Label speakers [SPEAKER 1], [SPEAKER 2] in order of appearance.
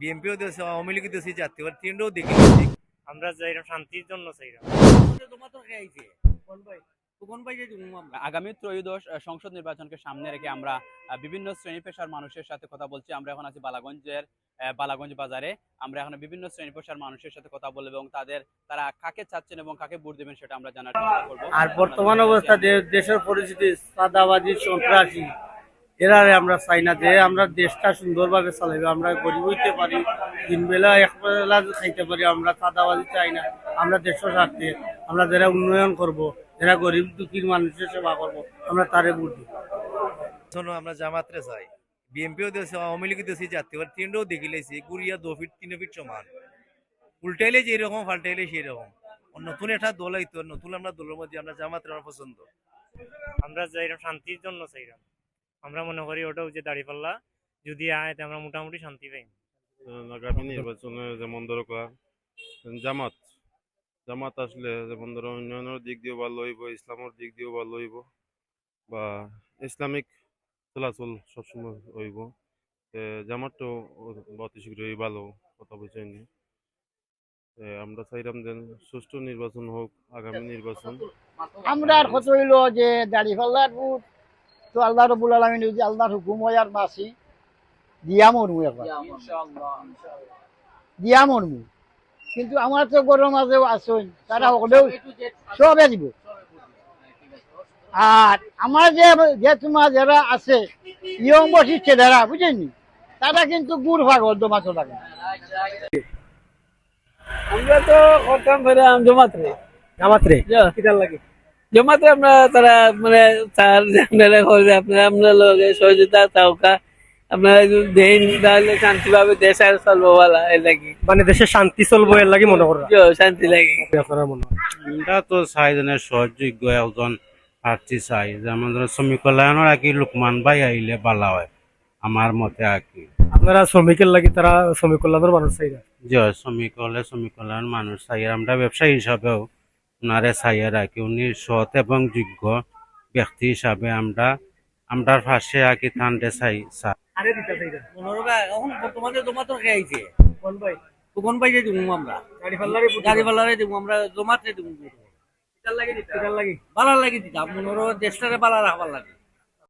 [SPEAKER 1] বিএনপিও দিয়েছে আওয়ামী লীগও দিয়েছে জাতীয় তিনটাও দেখি
[SPEAKER 2] আমরা যাইরাম শান্তির জন্য চাইরাম
[SPEAKER 3] আগামী ত্রয়োদশ সংসদ নির্বাচনকে সামনে রেখে আমরা বিভিন্ন শ্রেণি পেশার মানুষের সাথে কথা বলছি। আমরা এখন আছি বালাগঞ্জের আহ, বালাগঞ্জ বাজারে। আমরা এখন বিভিন্ন শ্রেণি পেশার মানুষের সাথে কথা বলব এবং তাদের তারা কাকে চাচ্ছেন এবং কাকে ভোট দেবেন সেটা আমরা জানার চেষ্টা করব।
[SPEAKER 4] আর বর্তমান অবস্থা দেশের পরিস্থিতি সাদাবাজি সন্ত্রাসী। এরারে আমরা চাই না যে আমরা দেশটা সুন্দরভাবে চালাইবে আমরা গরিব হইতে পারি তিন বেলা এক বেলা খাইতে পারি আমরা সাদাবাজি চাই না। আমরা দেশের স্বার্থে আমরা যারা উন্নয়ন করব যারা গরিব দুঃখীর মানুষের সেবা করব আমরা তারে ভোট দিব।
[SPEAKER 1] শোনো আমরা জামাতরে চাই। বিএনপিও দিয়েছে আওয়ামী লীগও দিয়েছে জাতীয় তিনটাও দেখি লাইছি গুড়িয়া দু ফিট তিন ফিট সমান। উল্টাইলে যেরকম পাল্টাইলে সেই রকম নতুন একটা দল আইতো নতুন আমরা দলের মধ্যে আমরা জামাতের আমার পছন্দ।
[SPEAKER 2] আমরা যাইরাম শান্তির জন্য চাইরাম। আমরা মনে করি ওটা হচ্ছে দাঁড়িপাল্লা যদি আয় তে আমরা মোটামুটি শান্তি পাই।
[SPEAKER 5] আগামী নির্বাচনে যেমন ধরো জামাত জামাত আসলে যেমন ধরো উন্নয়নের দিক দিয়েও ভালো হইব ইসলামের দিক দিয়েও ভালো হইব বা ইসলামিক চলাচল সবসময় হইব। তে জামাতটাও অতি শীঘ্রই ভালো কথা বুঝাইনি আমরা চাইলাম যে সুষ্ঠু নির্বাচন হোক আগামী নির্বাচন।
[SPEAKER 6] আমরা আর কত হইল যে দাড়ি ফাল্লার বুট তো আল্লাহ রবুল আলমিন যদি আল্লাহর হুকুম হয় আর মাসি দিয়া মরমু একবার। দিয়া মরমু। কিন্তু আমার তো গরম মাঝেও আসুন তারা হলেও সবে দিব। আর আমার যে যে তোমার যারা আছে ইয়ং বসিচ্ছে যারা বুঝেনি তারা কিন্তু গুড় পাগল দোমাছো লাগে
[SPEAKER 7] আমরা তো করতাম ফেরে জমাত রে
[SPEAKER 4] জামাত রে লাগে।
[SPEAKER 7] জমাতে আমরা তারা মানে তার যে আপনারা করে আপনারা আমরা লগে সহযোগিতা তাওকা আপনারা যদি দেন তাহলে শান্তিভাবে দেশ আর চলবো বলা এই লাগি।
[SPEAKER 4] মানে দেশে শান্তি চলবো এর লাগে মনে করো?
[SPEAKER 7] জ, শান্তি লাগে।
[SPEAKER 4] আপনারা মনে
[SPEAKER 8] আমরা তো চাই যেনে সহযোগ্য একজন প্রার্থী চাই যেমন ধরো শ্রমিক কল্যাণের আর কি লোকমান ভাই আহিলে ভালো হয় আমার মতে আর কি
[SPEAKER 4] আপনারা শ্রমিকের লাগে তারা শ্রমিক কল্যাণের মানুষ চাই না?
[SPEAKER 8] যে শ্রমিক হলে শ্রমিক কল্যাণ মানুষ চাই আমরা ব্যবসায়ী হিসাবেও ওনারে চাই রাখি। উনি সৎ এবং যোগ্য ব্যক্তি হিসাবে আমরা আমরার পাশে আঁকি ছাই চাই চাই
[SPEAKER 4] আরে দিতে চাই না।
[SPEAKER 7] এখন বর্তমানে জমাতো খেয়েছে
[SPEAKER 4] কোন ভাই?
[SPEAKER 7] কোন পাইছে দিব আমরা?
[SPEAKER 4] গাড়ি
[SPEAKER 7] পাল্লারে দিব আমরা জমাতে দিব। ভালো লাগে দিতাম। মনোর দেশটারে রাখবার লাগে।